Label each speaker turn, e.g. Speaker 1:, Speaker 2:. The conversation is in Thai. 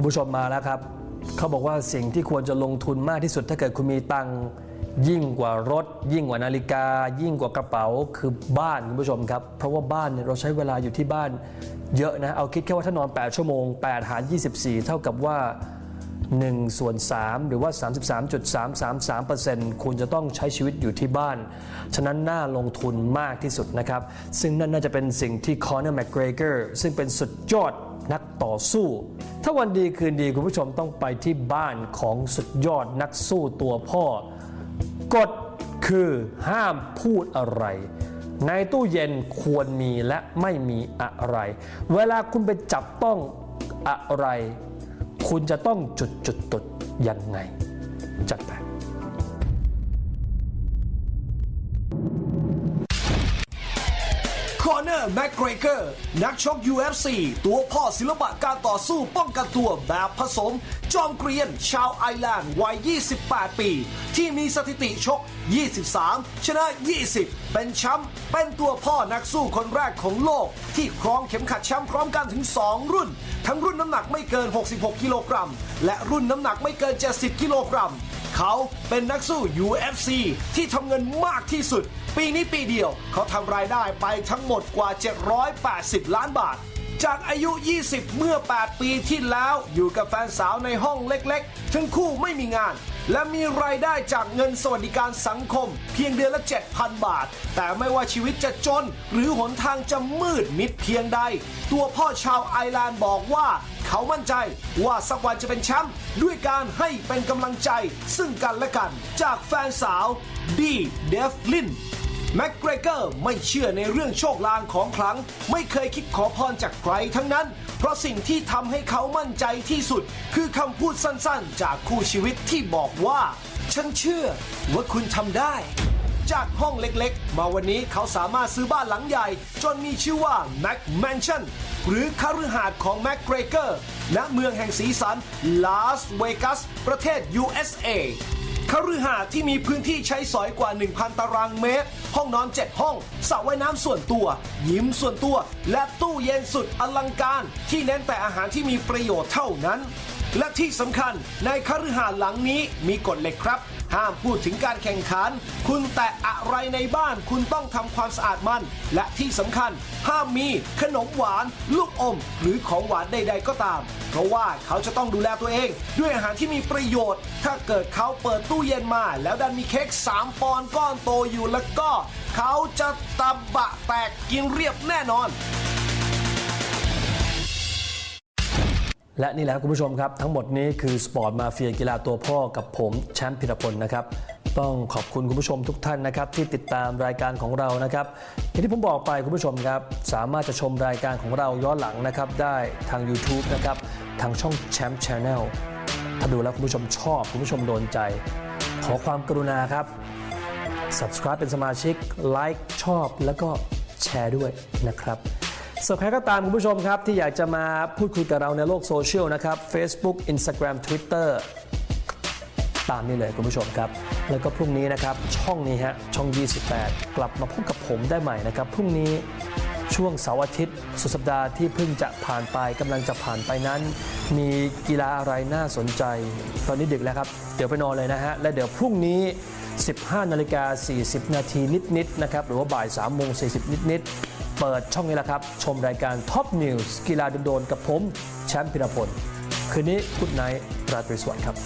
Speaker 1: คุณผู้ชมมาแล้วครับ เขาบอกว่าสิ่งที่ควรจะลงทุนมากที่สุดถ้าเกิดคุณมีตังยิ่งกว่ารถ ยิ่งกว่านาฬิกา ยิ่งกว่ากระเป๋าคือบ้านคุณผู้ชมครับ เพราะว่าบ้านเนี่ยเราใช้เวลาอยู่ที่บ้านเยอะนะ เอาคิดแค่ว่าถ้านอน 8 ชั่วโมง 8 หาร 24 เท่ากับว่า1ส่วน3หรือว่า 33.333%คุณจะต้องใช้ชีวิตอยู่ที่บ้าน ฉะนั้นน่าลงทุนมากที่สุดนะครับ ซึ่งนั่นน่าจะเป็นสิ่งที่คอนเนอร์แม g เกรเกอร์ซึ่งเป็นสุดยอด นักต่อสู้ ถ้าวันดีคืนดีคุณผู้ชมต้องไปที่บ้านของสุดยอดนักสู้ตัวพ่อกฎคือห้ามพูดอะไร ในตู้เย็นควรมีและไม่มีอะไร เวลาคุณไปจับต้องอะไร คุณจะต้องจุดจุดจุดยังไง จัดไป
Speaker 2: คอนเนอร์แม g เกรเกอร์นักชก UFC ตัวพ่อศิลปะการต่อสู้ป้องกันตัวแบบผสม จอมเกรียน ชาวไอร์แลนด์วัย 28 ปี ที่มีสถิติชก 23 ชนะ 20 เป็นแชมป์เป็นตัวพ่อนักสู้คนแรกของโลก ที่ครองเข็มขัดแชมป์พร้อมกันถึง 2 รุ่น ทั้งรุ่นน้ำหนักไม่เกิน 66 กิโลกรัม และรุ่นน้ำหนักไม่เกิน 70 กิโลกรัม เขาเป็นนักสู้ UFC ที่ทำเงินมากที่สุด ปีนี้ปีเดียว เขาทำรายได้ไปทั้งหมดกว่า 780 ล้านบาท จากอายุ 20 เมื่อ 8 ปีที่แล้วอยู่กับแฟนสาวในห้องเล็กๆ ทั้งคู่ไม่มีงาน และมีรายได้จากเงินสวัสดิการสังคม เพียงเดือนละ 7,000 บาท แต่ไม่ว่าชีวิตจะจน หรือหนทางจะมืดมิดเพียงใด ตัวพ่อชาวไอร์แลนด์บอกว่าเขามั่นใจว่าสักวันจะเป็นแชมป์ด้วยการให้เป็นกำลังใจซึ่งกันและกัน จากแฟนสาวดีเดฟลิน แม็กเกรเกอร์ไม่เชื่อในเรื่องโชคลางของขลัง ไม่เคยคิดขอพรจากใครทั้งนั้น เพราะสิ่งที่ทำให้เขามั่นใจที่สุด คือคำพูดสั้นๆ จากคู่ชีวิตที่บอกว่า ฉันเชื่อว่าคุณทำได้ จากห้องเล็กๆ มาวันนี้เขาสามารถซื้อบ้านหลังใหญ่ จนมีชื่อว่า Mac Mansion หรือคาฤหาสน์ของ Mac g r e g o r ณเมืองแห่งสีสันลาสเวกัส ประเทศ USA คฤหาสน์ที่มีพื้นที่ใช้สอยกว่า 1,000 ตารางเมตร ห้องนอน 7 ห้องสระว่ายน้ำส่วนตัว ยิมส่วนตัว และตู้เย็นสุดอลังการ ที่เน้นแต่อาหารที่มีประโยชน์เท่านั้น และที่สำคัญในคฤหาสน์หลังนี้มีกฎเหล็กครับ ห้ามพูดถึงการแข่งขัน คุณแตะอะไรในบ้านคุณต้องทำความสะอาดมัน และที่สำคัญ ห้ามมีขนมหวาน ลูกอม หรือของหวานใด ๆ ก็ตาม เพราะว่าเขาจะต้องดูแลตัวเอง ด้วยอาหารที่มีประโยชน์ ถ้าเกิดเขาเปิดตู้เย็นมา แล้วดันมีเค้ก3ปอนด์ก้อนโตอยู่แล้วก็ เขาจะตะบะแตกกินเรียบแน่นอน
Speaker 1: และนี่แหละคุณผู้ชมครับ ทั้งหมดนี้คือสปอร์ตมาเฟียกีฬาตัวพ่อกับผมแชมป์พิรพลนะครับต้องขอบคุณคุณผู้ชมทุกท่านนะครับที่ติดตามรายการของเรานะครับอย่างที่ผมบอกไปคุณผู้ชมครับ สามารถจะชมรายการของเราย้อนหลังนะครับ ได้ทาง YouTube นะครับทางช่องแชมป์ชาแนลถ้าดูแล้วคุณผู้ชมชอบคุณผู้ชมโดนใจ ขอความกรุณาครับ subscribe เป็นสมาชิกไลค์ชอบ แล้วก็แชร์ด้วยนะครับ ส่วนใครก็ตามคุณผู้ชมครับ ที่อยากจะมาพูดคุยกับเราในโลกโซเชียลนะครับ Facebook Instagram Twitter ตามนี้เลยคุณผู้ชมครับ แล้วก็พรุ่งนี้นะครับ ช่องนี้ฮะ ช่อง 28 กลับมาพบกับผมได้ใหม่นะครับ พรุ่งนี้ช่วงเสาร์อาทิตย์ สุดสัปดาห์ที่เพิ่งจะผ่านไปกำลังจะผ่านไปนั้น มีกีฬาอะไรน่าสนใจ ตอนนี้ดึกแล้วครับ เดี๋ยวไปนอนเลยนะฮะ และเดี๋ยวพรุ่งนี้ 15นาฬิกา40 นาทีนิดๆนะครับ หรือว่าบ่าย3โมง40 นิดๆ เปิดช่องนี้แหละครับ ชมรายการ Top News กีฬาโดนๆกับผม แชมป์พิรพล คืนนี้กุดไนท์ราตรีสวัสดิ์ครับ